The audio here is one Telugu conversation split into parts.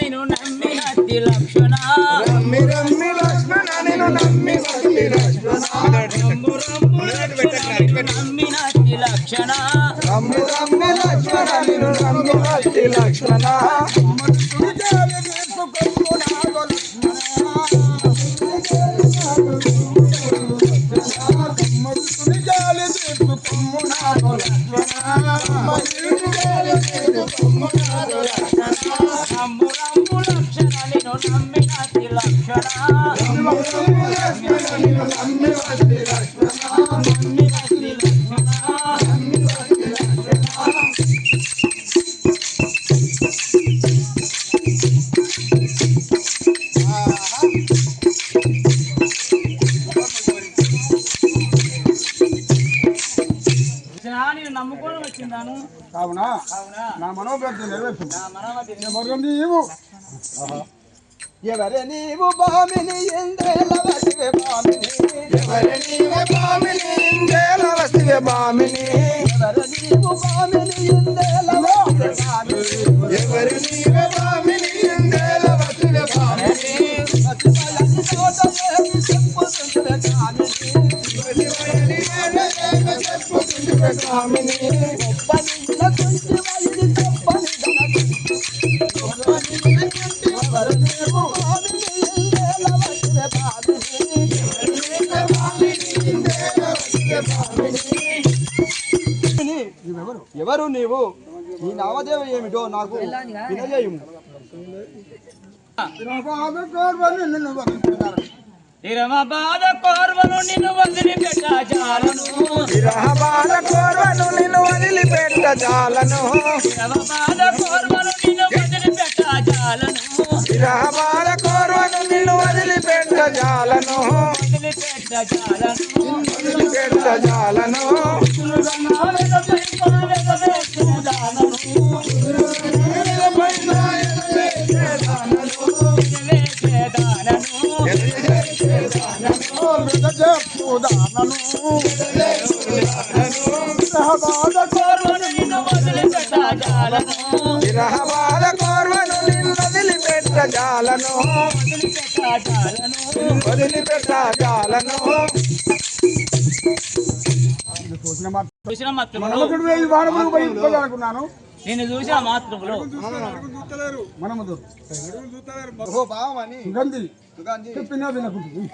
నేను నమ్మినట్టి లక్షణ రమ్మి రమ్మి లక్ష్మణ నేను నమ్మి రంబు లక్షణ నేను నమ్మినట్టి లక్షణ రమ్మి రమ్మి లక్ష్మణ నేను నమ్మి వస్తి లక్ష్మణ. రంబు కావున అవునా నా మనోభ్యర్థి నెరవేర్చుంది నా మనవతి ఎవరు నీవు ఎవరే నీవు బామిని ఎందేల వసివే బామిని? ఎవరే నీవు బామిని ఎవరే నీవు ఎవరే నీవు చెప్పుతుంటే కామిని చెప్పుతుంటే కామిని నీవు నీ నామదేవం ఏమిటో నాకు వినజేయము ఇరమ బాధ కోర్వను నిన్ను వదిలిపెట్ట జాలను విరహబాల కోర్వను నిన్ను వదిలిపెట్ట జాలను ఇరమ బాధ కోర్వను నిన్ను వదిలిపెట్ట జాలను విరహబాల కోర్వను నిన్ను వదిలిపెట్ట జాలను వదిలిపెట్ట జాలను వదిలిపెట్ట జాలను విరహబాల కోర్వను నిన్ను అనుకున్నాను నేను చూసిన మాత్రములు మనము చెప్పినా వినకుంటుంది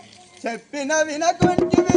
చెప్పిన వినకుంటివి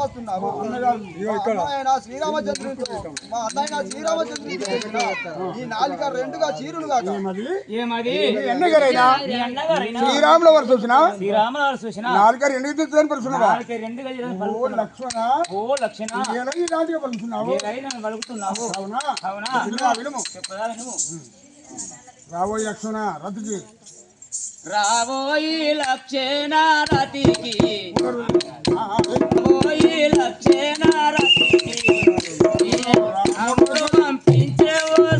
వస్తున్నావు అన్నయ్య శ్రీరామచంద్రుడు మా అన్నయ్య శ్రీరామచంద్రుడు ఈ నాలుక రెండుగా చీరులు కాక శ్రీరాముల వరకు చూసిన? శ్రీరాముల వారు చూసిన? నాలుగు రెండు ఓ పలుకుతున్నావు. లక్ష్మణ? ఓ లక్షణ ఈ పలుకుతున్నావు? అవునా? అవునా? వినుమా, చెప్పదా వినుము. రాబోయే లక్ష్మణ లక్షణ రతికి ఆ, ఆ, ఏ, పోయి లక్షణ రతికి. అప్పుడు పంపించే ఓ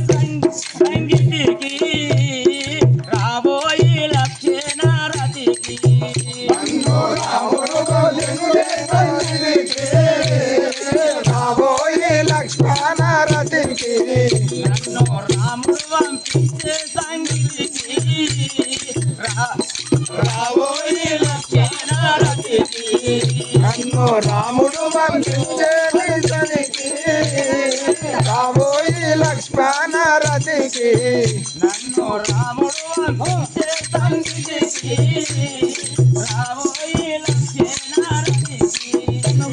సంగీతికి. రాబోయి లక్షణ రాముడు పంపించే నిజనికి రాబోయే లక్ష్మణ రతికి నన్ను రాముడు పంపించే సంగీతికి రాబోయి లక్షణ రతికి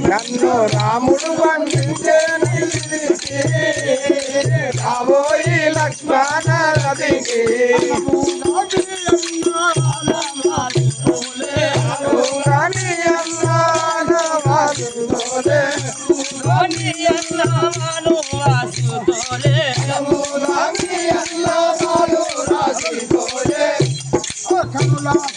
నన్ను రాముడు పంపించే నిజనికి లక్ష్మణ రతికి Bye.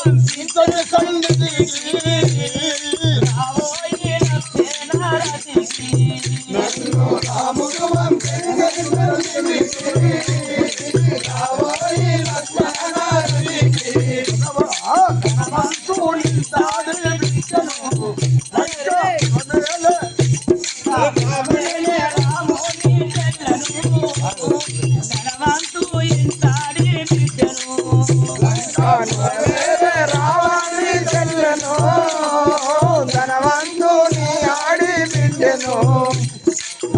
బోలు నీ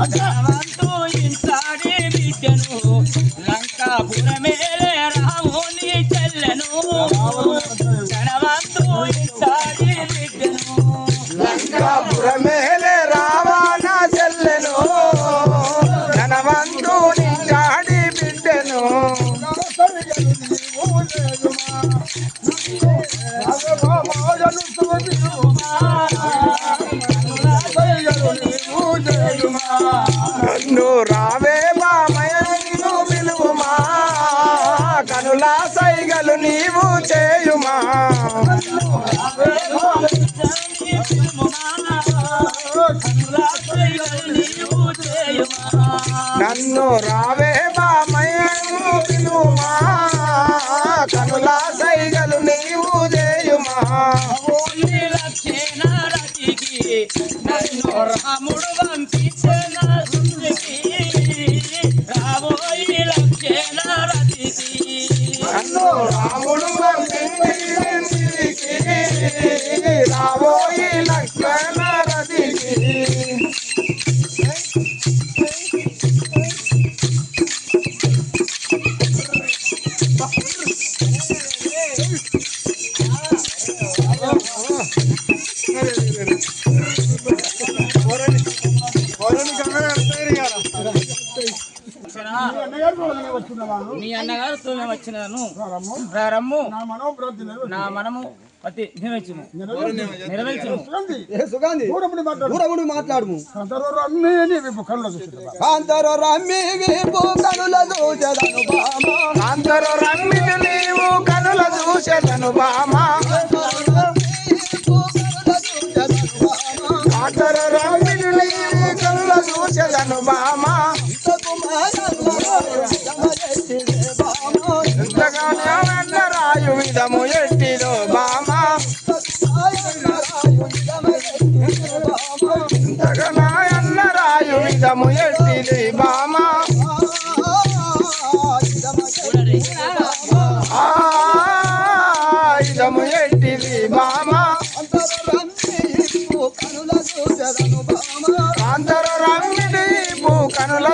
Acha. నన్ను రావే బామయ్యను పిలువుమా కనుల సైగలు నీవు చేయుమా. నన్ను రాముడు పంపించిన రాబోయి లక్షణ రతికి నన్ను రాముడు పంపించికి మీ అన్నగారితో మేము వచ్చినాను. రమ్ము నా మనము పతి మాట్లాడుము. రమ్మి కనుల దూచదను బామ. అందరూ నీవు కనుల బామా. అందరూ రమ్మిని నీవు కనుల చూసేదను బామా. రాయు విధము ఎట్టిలో బామా. ఎంతగానో రాయు విధము ఎట్టిది బామా ఆ ఇదము ఎట్టిది బామా అందరూ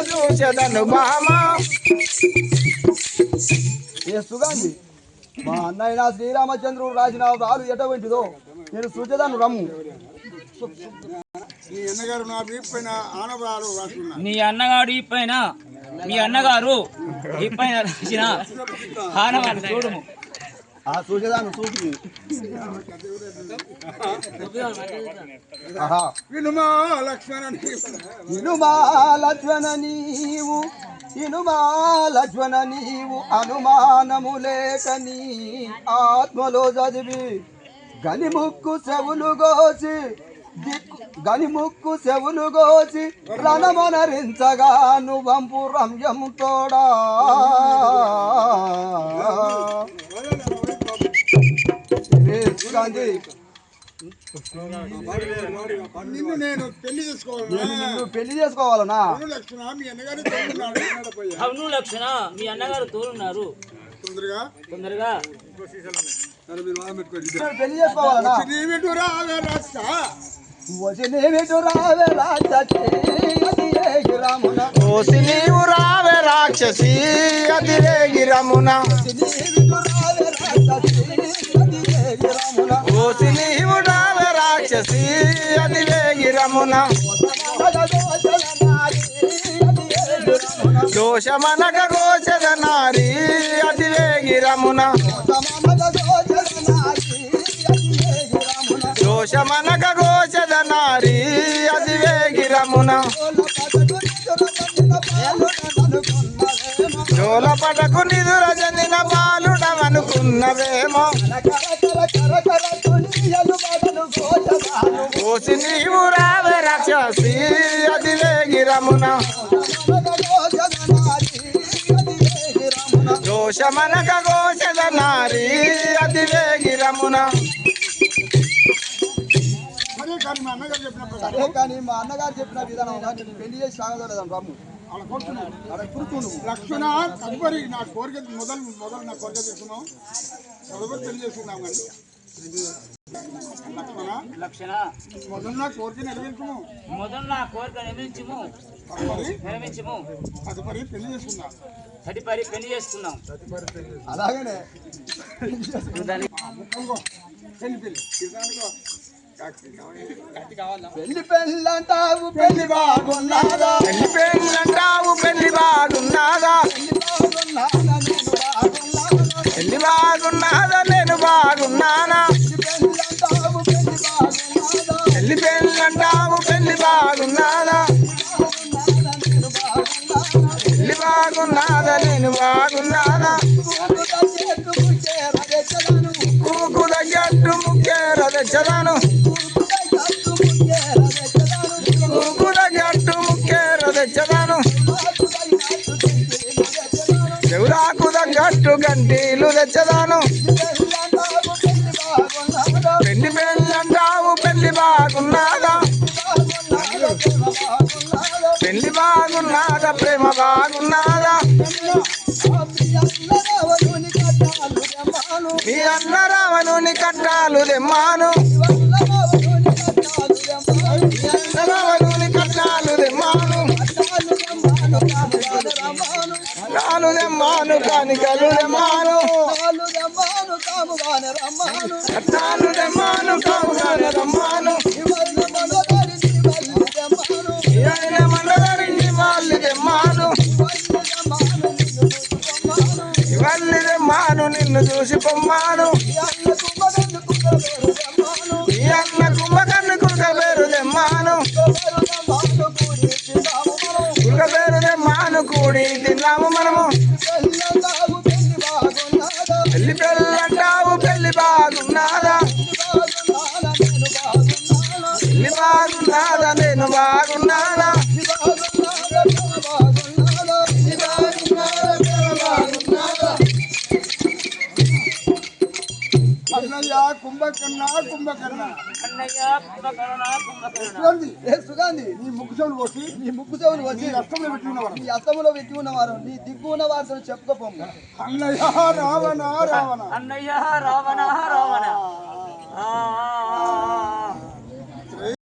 చూసేదను బామా ఏ సుగాంధి మా అన్నయ్య శ్రీరామచంద్రుడు రాసిన రాలు ఎటువంటిదో నేను సూచదాను రమ్ము. నీ అన్నగారు నా ఆనవాలు అన్నగాడు ఈ పైన మీ అన్నగారు ఈ పైన రాసిన ఆనవాళ్ళు చూడుము ఆ సూచదాను వినుమా లక్ష్మణ నీవు. ఇనుమా లజ్వన నీవు అనుమానము లేక నీ ఆత్మలో చదివి గనిముక్కు చెవులు గోచి దిక్కు గనిముక్కు చెవులు గోచి రణమనరించగా నువ్వంపు రమ్యం తోడా గాంధీ నిన్ను నేను పెళ్ళి చేసుకోవాలన్నా నిన్ను పెళ్ళి చేసుకోవాలనా? అవును లక్ష్మణ మీ అన్నగారు తోడున్నాడు. అవును లక్షణ మీ అన్నగారు తోలున్నారు. తొందరగా? తొందరగా? సరే మీరు వాదం పెట్టుకోండి నిన్ను పెళ్ళి చేసుకోవాలనా? నీవిటు రావే రాస్తా. వచనేమిటు రావే రాజీ రామున. ఓసి నీవు రావే రాక్షసి అతిరేగి రమున. వచనేమిటు రావే నీవు రావే రాక్షసి వేగి రమున. దోషమనక గోచర నారి అతివేగి రమున. దోషమనక గోచర నారి అతివేగి రమున. జోల పటకు నిదుర చెందిన బాలుడమనుకున్నవేమో ఓసి నీవు రావే రాక్షసి అతివేగి రమున దోషమనక గోచర నారి రమున కానీ మా అన్నగారు చెప్పిన ప్రకారం కానీ మా అన్నగారు చెప్పిన విధానం పెళ్ళి చేసి సాగదలేదాం రాము? అలా కొడుతున్నాడు లక్ష్మణ తదుపరి నా కోరిక మొదలు మొదలు నా కోరిక తీసుకున్నాం తదుపరి పెళ్ళి చేసుకున్నాం కానీ. లక్షణ మొదలు నా కోరిక నెరవేర్చుము. మొదలు నా కోరిక నిర్మించము తదుపరి నిర్మించము తదుపరి పెళ్ళి చేసుకుందాం. తదుపరి పెళ్ళి చేసుకుందాం. అలాగనే. పెళ్ళి పెళ్ళంటావు పెళ్ళి బాగున్నాదా? పెళ్ళి పెళ్ళంటావు పెళ్ళి బాగున్నాదా? పెళ్ళి బాగున్నాదా నేను బాగున్నానా? పెళ్ళి పెళ్ళంటావు పెళ్ళి బాగున్నాదా పెళ్ళి బాగున్నాదా నేను బాగున్నానా? కూకు తగ్గట్టు ముక్కేర తెచ్చదాను గంటీలు తెచ్చదాను. పెళ్ళి పెళ్ళంటావు పెళ్ళి బాగున్నాదా? పెళ్ళి బాగున్నాదా ప్రేమ బాగున్నాదా? మీ అన్న రావణుని కట్టాలు దెమ్మాను దెమ్మాను కానికలు దెమ్మాను కట్టాలు దెమ్మాను కావుగానే దమ్మాను ఆయన మండలరించి వాళ్ళు దెమ్మాను ఇవన్నీ దెమ్మాను నిన్ను చూసి పొమ్మాను. బాగున్నానా అన్నయ్యా కుంభకర్ణ. సుగాంధి నీ ముగ్గు వచ్చి నీ ముగ్గు వచ్చి అస్తంలో పెట్టి ఉన్నవారు నీ అస్తంలో పెట్టి ఉన్నవారు నీ దిగ్గు ఉన్న వారితో చెప్పుకోపోము అన్నయ్య రావణ రావణ. అన్నయ్య రావణ